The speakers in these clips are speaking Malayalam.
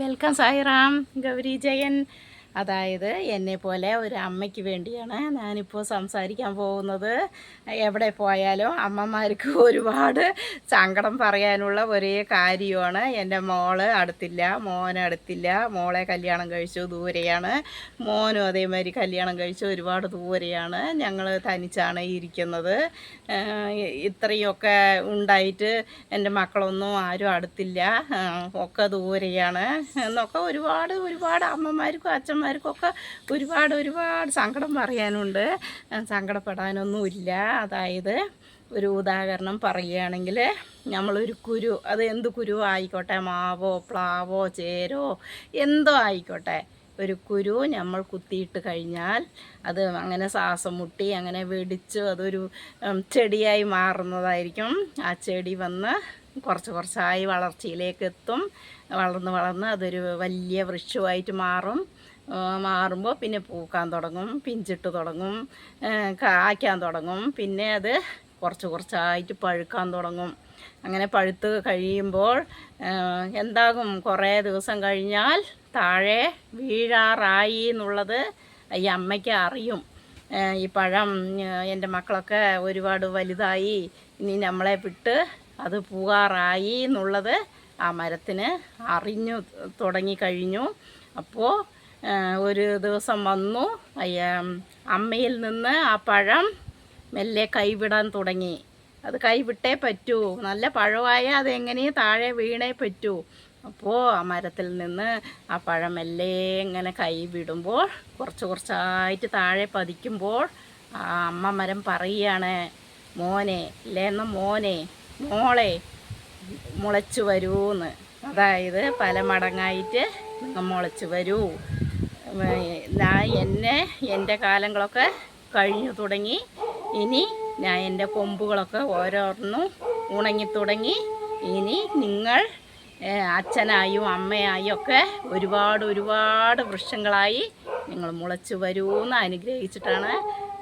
വെൽക്കം സായിറാം ഗൗരി ജയൻ അതായത് എന്നെ പോലെ ഒരു അമ്മയ്ക്ക് വേണ്ടിയാണ് ഞാനിപ്പോൾ സംസാരിക്കാൻ പോകുന്നത്. എവിടെ പോയാലും അമ്മമാർക്ക് ഒരുപാട് സങ്കടം പറയാനുള്ള ഒരേ കാര്യമാണ്. എന്റെ മോൾ അടുത്തില്ല മോൻ അടുത്തില്ല. മോളെ കല്യാണം കഴിച്ചു ദൂരെയാണ്. മോനും അതേമാതിരി കല്യാണം കഴിച്ചു ഒരുപാട് ദൂരെയാണ് ഞങ്ങൾ തനിച്ചാണ് ഇരിക്കുന്നത്. ഇത്രയൊക്കെ ഉണ്ടായിട്ട് എന്റെ മക്കളൊന്നും ആരും അടുത്തില്ല. ഒക്കെ ദൂരെയാണ്. എന്നൊക്കെ ഒരുപാട് ഒരുപാട് അമ്മമാർക്കും അച്ഛന്മാർക്കും ഒക്കെ ഒരുപാട് ഒരുപാട് സങ്കടം പറയാനുണ്ട്. സങ്കടപ്പെടാനൊന്നുമില്ല. അതായത് ഒരു ഉദാഹരണം പറയുകയാണെങ്കിൽ നമ്മളൊരു കുരു അത് എന്ത് കുരു ആയിക്കോട്ടെ? മാവോ പ്ലാവോ ചേരോ എന്തോ ആയിക്കോട്ടെ. ഒരു കുരു നമ്മൾ കുത്തിയിട്ട് കഴിഞ്ഞാൽ അത് അങ്ങനെ ശ്വാസം മുട്ടി അങ്ങനെ വെടിച്ച് അതൊരു ചെടിയായി മാറുന്നതായിരിക്കും. ആ ചെടി വന്ന് കുറച്ച് കുറച്ചായി വളർച്ചയിലേക്ക് എത്തും. വളർന്ന് വളർന്ന് അതൊരു വലിയ വൃക്ഷമായിട്ട് മാറും. മാറുമ്പോൾ പിന്നെ പൂക്കാൻ തുടങ്ങും പിഞ്ചിട്ട് തുടങ്ങും കായ്ക്കാൻ തുടങ്ങും. പിന്നെ അത് കുറച്ച് കുറച്ചായിട്ട് പഴുക്കാൻ തുടങ്ങും. അങ്ങനെ പഴുത്ത് കഴിയുമ്പോൾ എന്താകും? കുറേ ദിവസം കഴിഞ്ഞാൽ താഴെ വീഴാറായി എന്നുള്ളത് ഈ അമ്മയ്ക്ക് അറിയും. ഈ പഴം എന്റെ മക്കളൊക്കെ ഒരുപാട് വലുതായി ഇനി നമ്മളെ വിട്ട് അത് പൂവാറായി എന്നുള്ളത് ആ മരത്തിന് അറിഞ്ഞു തുടങ്ങി കഴിഞ്ഞു. അപ്പോൾ ഒരു ദിവസം വന്നു. അമ്മയിൽ നിന്ന് ആ പഴം മെല്ലെ കൈവിടാൻ തുടങ്ങി. അത് കൈവിട്ടേ പറ്റൂ. നല്ല പഴമായ അതെങ്ങനെയും താഴെ വീണേ പറ്റൂ. അപ്പോൾ ആ മരത്തിൽ നിന്ന് ആ പഴം മെല്ലെ ഇങ്ങനെ കൈവിടുമ്പോൾ കുറച്ച് കുറച്ചായിട്ട് താഴെ പതിക്കുമ്പോൾ ആ അമ്മ മരം പറയുകയാണ് മോനെ ഇല്ലേന്ന മോനെ മോളെ മുളച്ചു വരൂന്ന്. അതായത് പല മടങ്ങായിട്ട് മുളച്ചു വരൂ. ഞാൻ എന്നെ എന്റെ കാലങ്ങളൊക്കെ കഴിഞ്ഞു തുടങ്ങി. ഇനി ഞാൻ എന്റെ കൊമ്പുകളൊക്കെ ഓരോന്നും ഉണങ്ങി തുടങ്ങി. ഇനി നിങ്ങൾ അച്ഛനായും അമ്മയായും ഒക്കെ ഒരുപാട് ഒരുപാട് വൃക്ഷങ്ങളായി നിങ്ങൾ മുളച്ചു വരൂന്ന് അനുഗ്രഹിച്ചിട്ടാണ്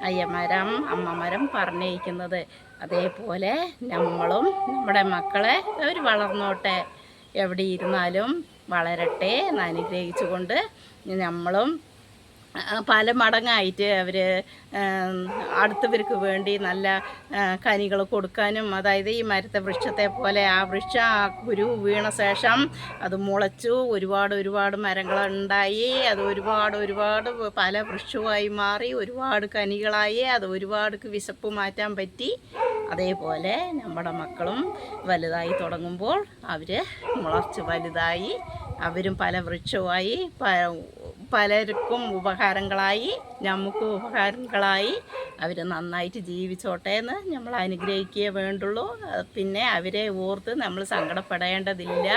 അയ്യമരം അമ്മമരം പറഞ്ഞിരിക്കുന്നത്. അതേപോലെ നമ്മളും നമ്മുടെ മക്കളെ അവർ വളർന്നോട്ടെ. എവിടെ ഇരുന്നാലും വളരട്ടെ എന്ന് അനുഗ്രഹിച്ചുകൊണ്ട് നമ്മളും പല മടങ്ങായിട്ട് അവർ അടുത്തവർക്ക് വേണ്ടി നല്ല കനികൾ കൊടുക്കാനും അതായത് ഈ മരത്തെ വൃക്ഷത്തെ പോലെ ആ വൃക്ഷം കുരു വീണ ശേഷം അത് മുളച്ചു ഒരുപാട് ഒരുപാട് മരങ്ങളുണ്ടായി അത് ഒരുപാട് ഒരുപാട് പല വൃക്ഷമായി മാറി ഒരുപാട് കനികളായി അത് ഒരുപാട് വിശപ്പ് മാറ്റാൻ പറ്റി. അതേപോലെ നമ്മുടെ മക്കളും വലുതായി തുടങ്ങുമ്പോൾ അവർ മുളച്ച് വലുതായി അവരും പല വൃക്ഷമായി പലർക്കും ഉപകാരങ്ങളായി നമുക്ക് ഉപകാരങ്ങളായി. അവർ നന്നായിട്ട് ജീവിച്ചോട്ടെ എന്ന് നമ്മൾ അനുഗ്രഹിക്കുകയേ വേണ്ടുള്ളൂ. പിന്നെ അവരെ ഓർത്ത് നമ്മൾ സങ്കടപ്പെടേണ്ടതില്ല.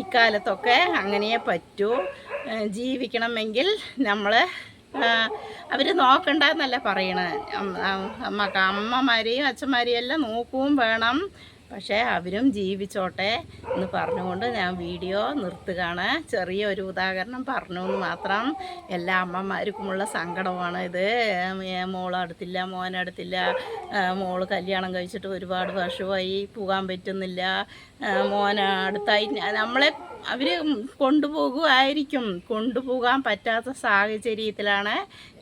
ഇക്കാലത്തൊക്കെ അങ്ങനെയേ പറ്റൂ. ജീവിക്കണമെങ്കിൽ നമ്മൾ അവർ നോക്കണ്ട എന്നല്ല പറയണത് അമ്മ അമ്മമാരെയും അച്ഛന്മാരെയും എല്ലാം നോക്കുകയും വേണം. പക്ഷേ അവരും ജീവിച്ചോട്ടെ എന്ന് പറഞ്ഞുകൊണ്ട് ഞാൻ വീഡിയോ നിർത്തുകയാണ്. ചെറിയൊരു ഉദാഹരണം പറഞ്ഞു എന്ന് മാത്രം. എല്ലാ അമ്മമാർക്കുമുള്ള സങ്കടമാണ് ഇത്. മോളടുത്തില്ല മോനടുത്തില്ല മോൾ കല്യാണം കഴിച്ചിട്ട് ഒരുപാട് വർഷമായി പോകാൻ പറ്റുന്നില്ല. മോനടുത്തായി നമ്മളെ അവർ കൊണ്ടുപോകുമായിരിക്കും. കൊണ്ടുപോകാൻ പറ്റാത്ത സാഹചര്യത്തിലാണ്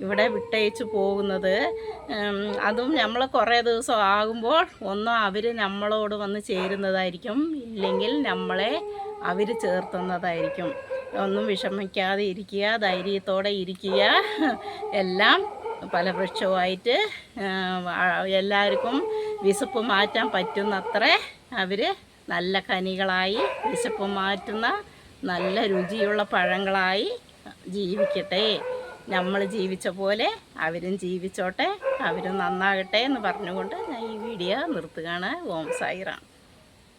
ഇവിടെ വിട്ടയച്ചു പോകുന്നത്. അതും നമ്മൾ കുറേ ദിവസം ആകുമ്പോൾ ഒന്നും അവർ നമ്മളോട് വന്ന് ചേരുന്നതായിരിക്കും. ഇല്ലെങ്കിൽ നമ്മളെ അവർ ചേർത്തുന്നതായിരിക്കും. ഒന്നും വിഷമിക്കാതെ ഇരിക്കുക ധൈര്യത്തോടെ ഇരിക്കുക. എല്ലാം പല വൃക്ഷവുമായിട്ട് എല്ലാവർക്കും വിശപ്പ് മാറ്റാൻ പറ്റുന്നത്ര അവർ നല്ല കനികളായി വിശപ്പ് മാറ്റുന്ന നല്ല രുചിയുള്ള പഴങ്ങളായി ജീവിക്കട്ടെ. നമ്മൾ ജീവിച്ച പോലെ അവരും ജീവിച്ചോട്ടെ അവരും നന്നാകട്ടെ എന്ന് പറഞ്ഞുകൊണ്ട് വീഡിയോ നിർത്തുകയാണ് ഓം സായിറാം